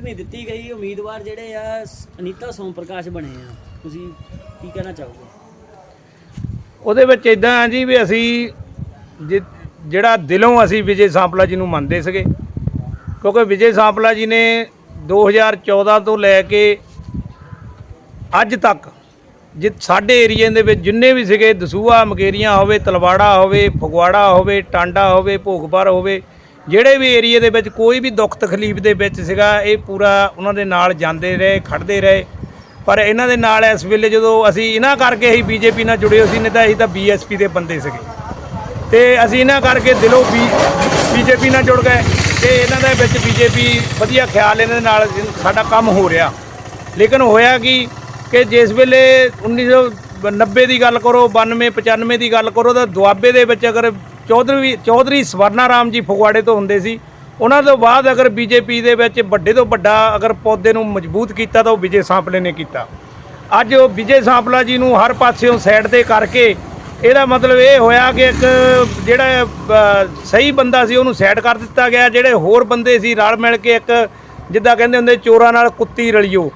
ਨਹੀਂ ਦਿੱਤੀ ਗਈ, ਉਮੀਦਵਾਰ ਜਿਹੜੇ ਆ ਅਨੀਤਾ ਸੋਮ ਪ੍ਰਕਾਸ਼ ਬਣੇ ਆ। ਤੁਸੀਂ ਕੀ ਕਹਿਣਾ ਚਾਹੋਗੇ? ਉਹਦੇ ਵਿੱਚ ਇਦਾਂ ਆ ਜੀ ਵੀ ਅਸੀਂ ਜਿ- ਜਿਹੜਾ ਦਿਲੋਂ ਅਸੀਂ ਵਿਜੇ ਸਾਂਪਲਾ ਜੀ ਨੂੰ ਮੰਨਦੇ ਸੀਗੇ। ਕਿਉਂਕਿ ਵਿਜੇ ਸਾਂਪਲਾ ਜੀ ਨੇ 2014 ਤੋਂ ਲੈ ਕੇ ਅੱਜ ਤੱਕ ਜਿ, ਸਾਡੇ ਏਰੀਏ ਦੇ ਵਿੱਚ ਜਿੰਨੇ ਵੀ ਸੀਗੇ, ਦਸੂਹਾ, ਮਕੇਰੀਆਂ ਹੋਵੇ, ਤਲਵਾੜਾ ਹੋਵੇ, ਫਗਵਾੜਾ ਹੋਵੇ, ਟਾਂਡਾ ਹੋਵੇ, ਭੋਗਪੁਰ ਹੋਵੇ ਜਿਹੜੇ ਵੀ ਏਰੀਏ ਦੇ ਵਿੱਚ ਕੋਈ ਵੀ ਦੁੱਖ ਤਕਲੀਫ ਦੇ ਵਿੱਚ ਸੀਗਾ, ਇਹ ਪੂਰਾ ਉਹਨਾਂ ਦੇ ਨਾਲ ਜਾਂਦੇ ਰਹੇ ਖੜਦੇ ਰਹੇ। ਪਰ ਇਹਨਾਂ ਦੇ ਨਾਲ ਇਸ ਵੇਲੇ ਜਦੋਂ ਅਸੀਂ ਇਹਨਾਂ ਕਰਕੇ ਹੀ ਬੀਜੇਪੀ ਨਾਲ ਜੁੜੇ ਹੋਏ ਸੀ, ਨਹੀਂ ਤਾਂ ਅਸੀਂ ਤਾਂ ਬੀਐਸਪੀ ਦੇ ਬੰਦੇ ਸੀਗੇ। ਤੇ ਅਸੀਂ ਇਹਨਾਂ ਕਰਕੇ ਦਿਲੋਂ ਵੀ ਬੀਜੇਪੀ ਨਾਲ ਜੁੜ ਗਏ ਤੇ ਇਹਨਾਂ ਦੇ ਵਿੱਚ ਬੀਜੇਪੀ ਵਧੀਆ ਖਿਆਲ ਇਹਨਾਂ ਦੇ ਨਾਲ ਸਾਡਾ ਕੰਮ ਹੋ ਰਿਹਾ। ਲੇਕਿਨ ਹੋਇਆ ਕਿ ਕਿ ਜਿਸ ਵੇਲੇ 1990 ਦੀ ਗੱਲ ਕਰੋ 92 95 ਦੀ ਗੱਲ ਕਰੋ, ਤਾਂ ਦੁਆਬੇ ਦੇ ਵਿੱਚ ਅਗਰ ਚੌਧਰੀ ਚੌਧਰੀ ਸਵਰਨਾ ਰਾਮ ਜੀ ਫਗਵਾੜੇ ਤੋਂ ਹੁੰਦੇ ਸੀ। ਉਹਨਾਂ ਤੋਂ ਬਾਅਦ ਅਗਰ ਬੀਜੇਪੀ ਦੇ ਵਿੱਚ ਵੱਡੇ ਤੋਂ ਵੱਡਾ ਅਗਰ ਪੌਦੇ ਨੂੰ ਮਜ਼ਬੂਤ ਕੀਤਾ ਤਾਂ ਉਹ ਵਿਜੇ ਸਾਂਪਲੇ ਨੇ ਕੀਤਾ। ਅੱਜ ਉਹ ਵਿਜੇ ਸਾਂਪਲਾ ਜੀ ਨੂੰ ਹਰ ਪਾਸਿਓਂ ਸਾਈਡ ਤੇ ਕਰਕੇ ਇਹਦਾ ਮਤਲਬ ਇਹ ਹੋਇਆ ਕਿ ਇੱਕ ਜਿਹੜਾ ਸਹੀ ਬੰਦਾ ਸੀ, ਉਹਨੂੰ ਸਾਈਡ ਕਰ ਦਿੱਤਾ ਗਿਆ। ਜਿਹੜੇ ਹੋਰ ਬੰਦੇ ਸੀ ਰਲ ਮਿਲ ਕੇ ਇੱਕ ਜਿੱਦਾਂ ਕਹਿੰਦੇ ਹੁੰਦੇ ਚੋਰਾਂ ਨਾਲ ਕੁੱਤੀ ਰਲਿਓ।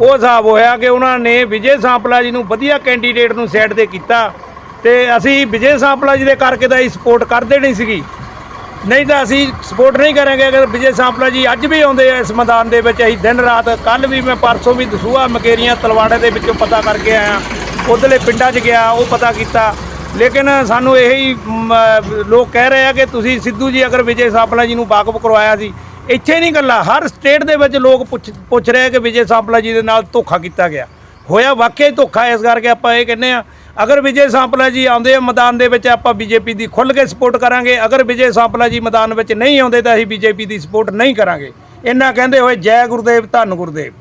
ਉਹ ਹਿਸਾਬ ਹੋਇਆ ਕਿ ਉਹਨਾਂ ਨੇ ਵਿਜੇ ਸਾਂਪਲਾ ਜੀ ਨੂੰ ਵਧੀਆ ਕੈਂਡੀਡੇਟ ਨੂੰ ਸਾਈਡ ਤੇ ਕੀਤਾ। ਤੇ ਅਸੀਂ ਵਿਜੇ ਸਾਂਪਲਾ ਜੀ ਦੇ ਕਰਕੇ ਤਾਂ ਇਹ ਸਪੋਰਟ ਕਰਦੇ ਨਹੀਂ ਸੀਗੀ। ਨਹੀਂ ਤਾਂ ਅਸੀਂ ਸਪੋਰਟ ਨਹੀਂ ਕਰਾਂਗੇ ਅਗਰ ਵਿਜੇ ਸਾਂਪਲਾ ਜੀ ਅੱਜ ਵੀ ਆਉਂਦੇ ਆ ਇਸ ਮੈਦਾਨ ਦੇ ਵਿੱਚ, ਅਸੀਂ ਦਿਨ ਰਾਤ ਕੱਲ ਵੀ ਮੈਂ ਪਰਸੋਂ ਵੀ ਦਸੂਹਾ ਮਕੇਰੀਆਂ ਤਲਵਾੜੇ ਦੇ ਵਿੱਚੋਂ ਪਤਾ ਕਰਕੇ ਆਇਆ। ਉਧਰਲੇ ਪਿੰਡਾਂ 'ਚ ਗਿਆ, ਉਹ ਪਤਾ ਕੀਤਾ। ਲੇਕਿਨ ਸਾਨੂੰ ਇਹੀ ਲੋਕ ਕਹਿ ਰਹੇ ਆ ਕਿ ਤੁਸੀਂ ਸਿੱਧੂ ਜੀ ਅਗਰ ਵਿਜੇ ਸਾਂਪਲਾ ਜੀ ਨੂੰ ਵਾਕਫ ਕਰਵਾਇਆ ਸੀ, ਇੱਥੇ ਨਹੀਂ ਗੱਲਾਂ, ਹਰ ਸਟੇਟ ਦੇ ਵਿੱਚ ਲੋਕ ਪੁੱਛ ਪੁੱਛ ਰਹੇ ਆ ਕਿ ਵਿਜੇ ਸਾਂਪਲਾ ਜੀ ਦੇ ਨਾਲ ਧੋਖਾ ਕੀਤਾ ਗਿਆ। ਹੋਇਆ ਵਾਕਿਆ ਹੀ ਧੋਖਾ, ਇਸ ਕਰਕੇ ਆਪਾਂ ਇਹ ਕਹਿੰਦੇ ਆ ਅਗਰ ਵਿਜੇ ਸਾਂਪਲਾ ਜੀ ਆਉਂਦੇ ਆ, ਮੈਦਾਨ ਦੇ ਵਿੱਚ ਆਪਾਂ ਬੀਜੇਪੀ ਦੀ ਖੁੱਲ੍ਹ ਕੇ ਸਪੋਰਟ ਕਰਾਂਗੇ। ਅਗਰ ਵਿਜੇ ਸਾਂਪਲਾ ਜੀ ਮੈਦਾਨ ਵਿੱਚ ਨਹੀਂ ਆਉਂਦੇ, ਤਾਂ ਅਸੀਂ ਬੀਜੇਪੀ ਦੀ ਸਪੋਰਟ ਨਹੀਂ ਕਰਾਂਗੇ। ਇਹਨਾਂ ਕਹਿੰਦੇ ਹੋਏ, ਜੈ ਗੁਰਦੇਵ, ਧੰਨ ਗੁਰਦੇਵ।